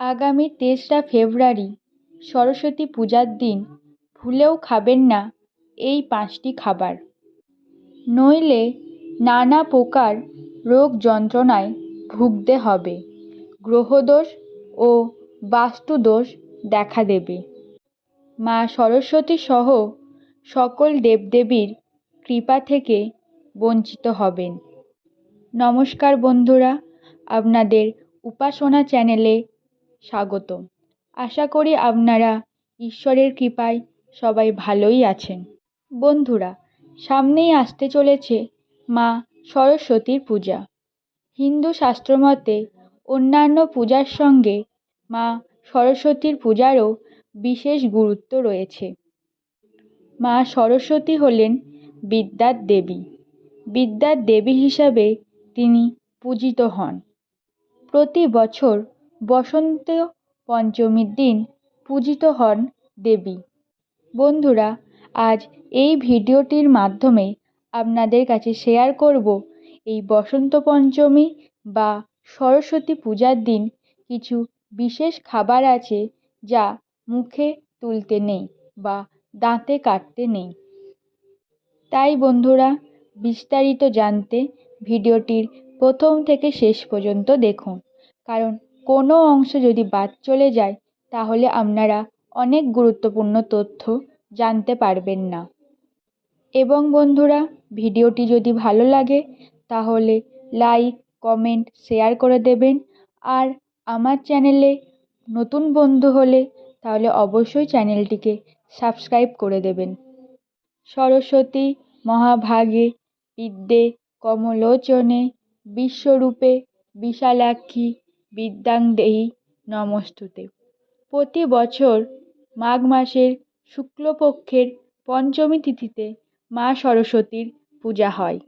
আগামী তেসরা ফেব্রুয়ারি সরস্বতী পূজার দিন, ভুলেও খাবেন না এই পাঁচটি খাবার। নইলে নানা প্রকার রোগ যন্ত্রণায় ভুগতে হবে। গ্রহদোষ ও বাস্তুদোষ দেখা দেবে। মা সরস্বতী সহ সকল দেবদেবীর কৃপা থেকে বঞ্চিত হবেন। নমস্কার বন্ধুরা, আপনাদের উপাসনা চ্যানেলে স্বাগত। আশা করি আপনারা ঈশ্বরের কৃপায় সবাই ভালোই আছেন। বন্ধুরা, সামনেই আসতে চলেছে মা সরস্বতীর পূজা। হিন্দু শাস্ত্রমতে অন্যান্য পূজার সঙ্গে মা সরস্বতীর পূজারও বিশেষ গুরুত্ব রয়েছে। মা সরস্বতী হলেন বিদ্যার দেবী। বিদ্যার দেবী হিসাবে তিনি পূজিত হন। প্রতি বছর বসন্ত পঞ্চমীর দিন পূজিত হন দেবী। বন্ধুরা, আজ এই ভিডিওটির মাধ্যমে আপনাদের কাছে শেয়ার করব এই বসন্ত পঞ্চমী বা সরস্বতী পূজার দিন কিছু বিশেষ খাবার আছে যা মুখে তুলতে নেই বা দাঁতে কাটতে নেই। তাই বন্ধুরা, বিস্তারিত জানতে ভিডিওটির প্রথম থেকে শেষ পর্যন্ত দেখুন, কারণ কোনো অংশ যদি বাদ চলে যায়, তাহলে আপনারা অনেক গুরুত্বপূর্ণ তথ্য জানতে পারবেন না। এবং বন্ধুরা, ভিডিওটি যদি ভালো লাগে, তাহলে লাইক, কমেন্ট, শেয়ার করে দেবেন। আর আমার চ্যানেলে নতুন বন্ধু হলে, তাহলে অবশ্যই চ্যানেলটিকে সাবস্ক্রাইব করে দেবেন। সরস্বতী মহাভাগে বিদ্যে কমলোচনে, বিশ্বরূপে বিশালাক্ষী বিদ্যাং দেহি নমস্তুতে। প্রতি বছর মাঘ মাসের শুক্লপক্ষের পঞ্চমী তিথিতে মা সরস্বতীর পূজা হয়।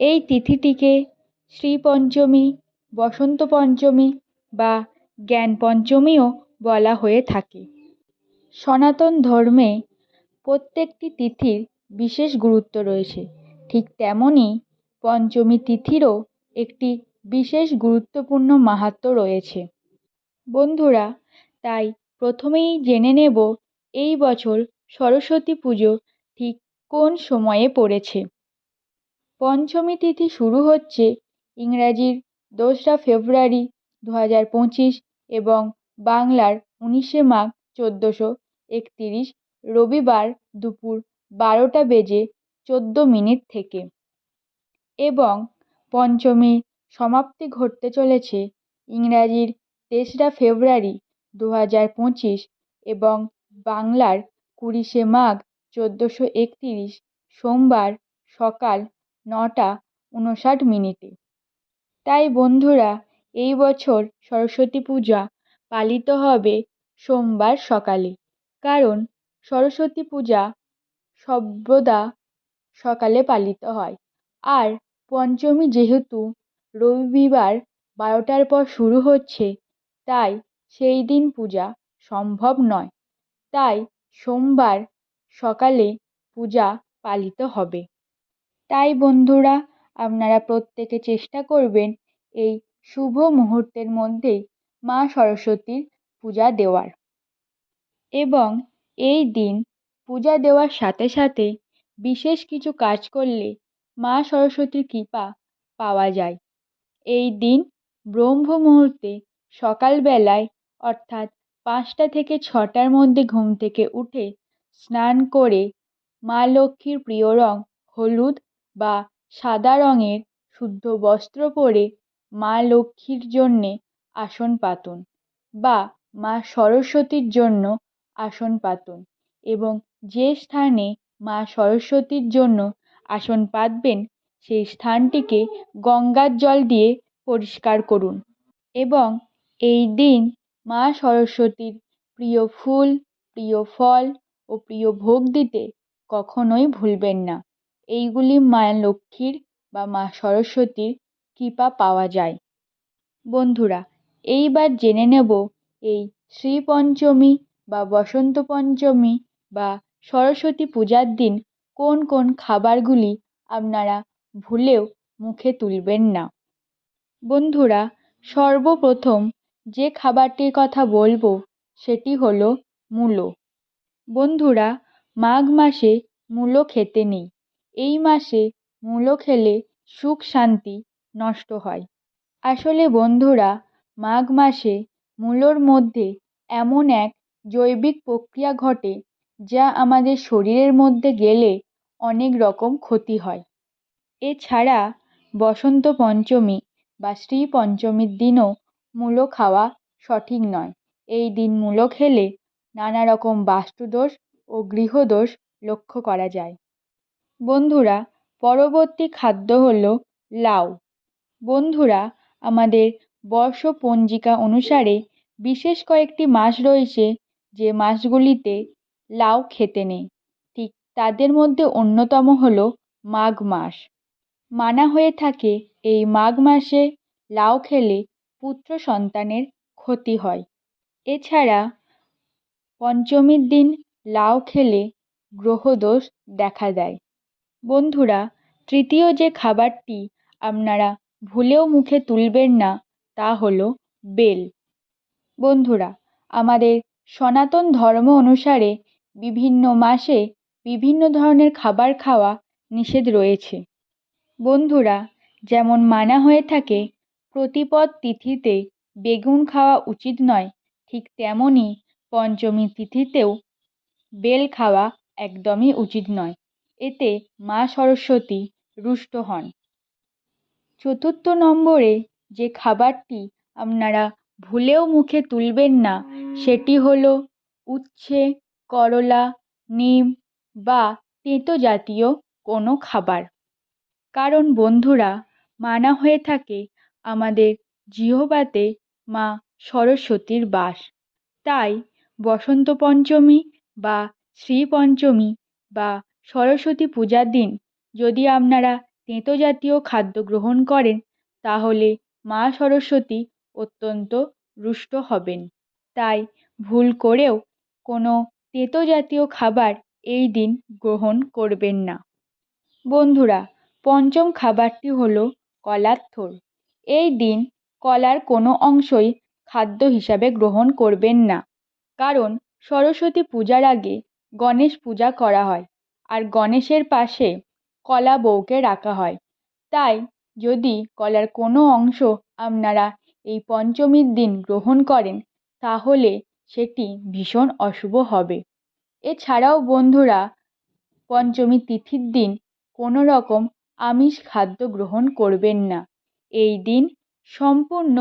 এই তিথিটিকে শ্রীপঞ্চমী, বসন্ত পঞ্চমী বা জ্ঞান পঞ্চমীও বলা হয়ে থাকে। সনাতন ধর্মে প্রত্যেকটি তিথির বিশেষ গুরুত্ব রয়েছে। ঠিক তেমনই পঞ্চমী তিথিরও একটি বিশেষ গুরুত্বপূর্ণ মাহাত্ম্য রয়েছে। বন্ধুরা, তাই প্রথমেই জেনে নেব এই বছর সরস্বতী পুজো ঠিক কোন সময়ে পড়েছে। পঞ্চমী তিথি শুরু হচ্ছে ইংরাজির দোসরা ফেব্রুয়ারি দু হাজার পঁচিশ এবং বাংলার উনিশে মাঘ চোদ্দোশো একতিরিশ রবিবার দুপুর বারোটা বেজে চোদ্দ মিনিট থেকে। এবং পঞ্চমীর সমাপ্তি ঘটতে চলেছে। ইংরাজির তেসরা ফেব্রুয়ারি দু হাজার পঁচিশ এবং বাংলার কুড়িশে মাঘ চোদ্দোশো একতিরিশ সোমবার সকাল নটা উনষাট মিনিটে। তাই বন্ধুরা, এই বছর সরস্বতী পূজা পালিত হবে সোমবার সকালে। কারণ সরস্বতী পূজা সর্বদা সকালে পালিত হয়। আর পঞ্চমী যেহেতু রবিবার বারোটার পর শুরু হচ্ছে। তাই সেই দিন পূজা সম্ভব নয়। তাই সোমবার সকালে পূজা পালিত হবে। তাই বন্ধুরা, আপনারা প্রত্যেকে চেষ্টা করবেন এই শুভ মুহূর্তের মধ্যেই মা সরস্বতীর পূজা দেওয়ার। এবং এই দিন পূজা দেওয়ার সাথে সাথে বিশেষ কিছু কাজ করলে মা সরস্বতীর কৃপা পাওয়া যায়। এই দিন ব্রহ্ম মুহূর্তে সকালবেলায়, অর্থাৎ পাঁচটা থেকে ছটার মধ্যে ঘুম থেকে উঠে স্নান করে মা লক্ষ্মীর প্রিয় রং হলুদ বা সাদা রঙের শুদ্ধ বস্ত্র পরে মা লক্ষ্মীর জন্যে আসন পাতুন বা মা সরস্বতীর জন্য আসন পাতুন এবং যে স্থানে মা সরস্বতীর জন্য আসন পাতবেন সেই স্থানটিকে গঙ্গার জল দিয়ে পরিষ্কার করুন এবং এই দিন মা সরস্বতীর প্রিয় ফুল, প্রিয় ফল ও প্রিয় ভোগ দিতে কখনোই ভুলবেন না। এইগুলি মা লক্ষ্মীর বা মা সরস্বতীর কৃপা পাওয়া যায়। বন্ধুরা, এইবার জেনে নেব এই শ্রী পঞ্চমী বা বসন্ত পঞ্চমী বা সরস্বতী পূজার দিন কোন কোন খাবারগুলি আপনারা ভুলেও মুখে তুলবেন না। বন্ধুরা, সর্বপ্রথম যে খাবারটির কথা বলব, সেটি হলো মূলো। বন্ধুরা, মাঘ মাসে মূলো খেতে নেই। এই মাসে মূলো খেলে সুখ শান্তি নষ্ট হয়। আসলে বন্ধুরা, মাঘ মাসে মূলোর মধ্যে এমন এক জৈবিক প্রক্রিয়া ঘটে, যা আমাদের শরীরের মধ্যে গেলে অনেক রকম ক্ষতি হয়। এছাড়া বসন্ত পঞ্চমী বা শ্রী পঞ্চমীর দিনও মূলো খাওয়া সঠিক নয়। এই দিন মূলো খেলে নানা রকম বাস্তুদোষ ও গৃহদোষ লক্ষ্য করা যায়। বন্ধুরা, পরবর্তী খাদ্য হলো লাউ। বন্ধুরা, আমাদের বর্ষপঞ্জিকা অনুসারে বিশেষ কয়েকটি মাস রয়েছে যে মাসগুলিতে লাউ খেতে নেই। ঠিক তাদের মধ্যে অন্যতম হলো মাঘ মাস। মানা হয়ে থাকে, এই মাঘ মাসে লাউ খেলে পুত্র সন্তানের ক্ষতি হয়। এছাড়া পঞ্চমীর দিন লাউ খেলে গ্রহদোষ দেখা দেয়। বন্ধুরা, তৃতীয় যে খাবারটি আপনারা ভুলেও মুখে তুলবেন না, তা হলো বেল। বন্ধুরা, আমাদের সনাতন ধর্ম অনুসারে বিভিন্ন মাসে বিভিন্ন ধরনের খাবার খাওয়া নিষেধ রয়েছে। বন্ধুরা, যেমন মানা হয়ে থাকে, প্রতিপদ তিথিতে বেগুন খাওয়া উচিত নয়, ঠিক তেমনই পঞ্চমী তিথিতেও বেল খাওয়া একদমই উচিত নয়। এতে মা সরস্বতী রুষ্ট হন। চতুর্থ নম্বরে যে খাবারটি আপনারা ভুলেও মুখে তুলবেন না, সেটি হলো উচ্ছে, করলা, নিম বা তেঁতো জাতীয় কোনো খাবার। কারণ বন্ধুরা মানা হয়ে থাকে আমাদের জিহবাতে মা সরস্বতীর বাস। তাই বসন্ত পঞ্চমী বা শ্রী পঞ্চমী বা সরস্বতী পূজার দিন যদি আপনারা তেঁতো জাতীয় খাদ্য গ্রহণ করেন, তাহলে মা সরস্বতী অত্যন্ত রুষ্ট হবেন। তাই ভুল করেও কোনো তেঁতো জাতীয় খাবার এই দিন গ্রহণ করবেন না। বন্ধুরা পঞ্চম খাবারটি হলো কলার থোড়। এই দিন কলার কোনো অংশই খাদ্য হিসাবে গ্রহণ করবেন না, কারণ সরস্বতী পূজার আগে গণেশ পূজা করা হয় আর গণেশের পাশে কলা বউকে রাখা হয়। তাই যদি কলার কোনো অংশ আপনারা এই পঞ্চমীর দিন গ্রহণ করেন, তাহলে সেটি ভীষণ অশুভ হবে। এছাড়াও বন্ধুরা, পঞ্চমী তিথির দিন কোনো রকম আমিষ খাদ্য গ্রহণ করবেন না। এই দিন সম্পূর্ণ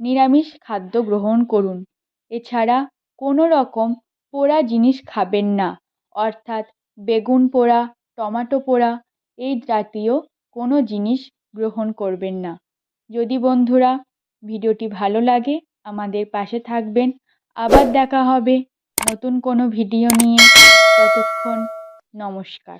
নিরামিষ খাদ্য গ্রহণ করুন। এছাড়া কোনো রকম পোড়া জিনিস খাবেন না। অর্থাৎ বেগুন পোড়া, টমাটো পোড়া এই জাতীয় কোনো জিনিস গ্রহণ করবেন না। যদি বন্ধুরা ভিডিওটি ভালো লাগে, আমাদের পাশে থাকবেন। আবার দেখা হবে নতুন কোনো ভিডিও নিয়ে। ততক্ষণ নমস্কার।